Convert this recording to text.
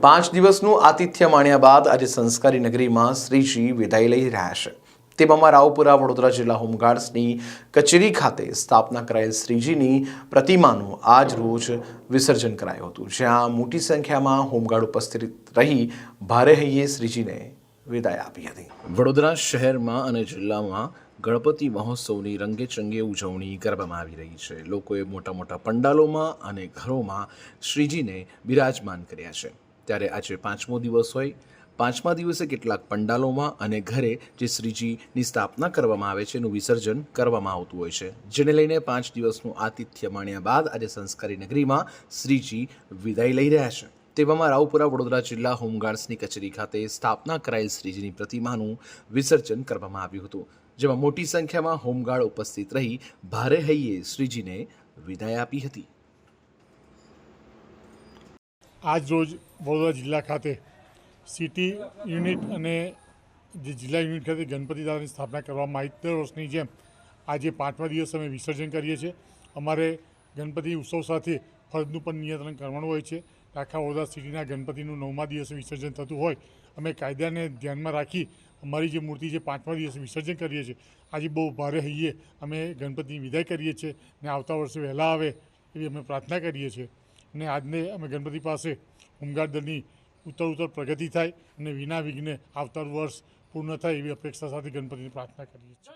પાંચ દિવસનું આતિથ્ય માણ્યા બાદ આજે સંસ્કારી નગરીમાં શ્રીજી વિદાય લઈ રહ્યા છે. તેવામાં રાવપુરા, વડોદરા જિલ્લા હોમગાર્ડ્સની કચેરી ખાતે સ્થાપના કરાયેલ શ્રીજીની પ્રતિમાનું આજ રોજ વિસર્જન કરાયું હતું. જ્યાં મોટી સંખ્યામાં હોમગાર્ડ ઉપસ્થિત રહી ભારે હૈયે શ્રીજીને વિદાય આપી હતી. વડોદરા શહેરમાં અને જિલ્લામાં ગણપતિ મહોત્સવની રંગેચંગે ઉજવણી કરવામાં આવી રહી છે. લોકોએ મોટા મોટા પંડાલોમાં અને ઘરોમાં શ્રીજીને બિરાજમાન કર્યા છે. ત્યારે આજે પાંચમો દિવસ હોય. પાંચમા દિવસે કેટલાક પંડાલોમાં અને ઘરે જે શ્રીજીની સ્થાપના કરવામાં આવે છે એનું વિસર્જન કરવામાં આવતું હોય છે. જેને લઈને પાંચ દિવસનું આતિથ્ય માણ્યા બાદ આજે સંસ્કારી નગરીમાં શ્રીજી વિદાય લઈ રહ્યા છે. તેવામાં રાવપુરા, વડોદરા જિલ્લા હોમગાર્ડ્સની કચેરી ખાતે સ્થાપના કરાયેલ શ્રીજીની પ્રતિમાનું વિસર્જન કરવામાં આવ્યું હતું. જેમાં મોટી સંખ્યામાં હોમગાર્ડ ઉપસ્થિત રહી ભારે હૈયે શ્રીજીને વિદાય આપી હતી. આજ રોજ વડોદરા જિલ્લા ખાતે સિટી યુનિટ અને જે જિલ્લા યુનિટ ખાતે ગણપતિ દાદાની સ્થાપના કરવામાં આવી. દર વર્ષની જેમ આજે પાંચમા દિવસ અમે વિસર્જન કરીએ છીએ. અમારે ગણપતિ ઉત્સવ સાથે ફરજનું પણ નિયંત્રણ કરવાનું હોય છે. આખા વડોદરા સિટીના ગણપતિનું નવમા દિવસે વિસર્જન થતું હોય, અમે કાયદાને ધ્યાનમાં રાખી અમારી જે મૂર્તિ છે, પાંચમા દિવસે વિસર્જન કરીએ છીએ. આજે બહુ ભારે હૈયે અમે ગણપતિની વિદાય કરીએ છીએ ને આવતા વર્ષે વહેલા આવે એવી અમે પ્રાર્થના કરીએ છીએ. અને આજને અમે ગણપતિ પાસે હોમગાર્ડ દળની ઉત્તર ઉત્તર પ્રગતિ થાય અને વિના વિઘ્ને આવતા વર્ષ પૂર્ણ થાય એવી અપેક્ષા સાથે ગણપતિની પ્રાર્થના કરીએ છીએ.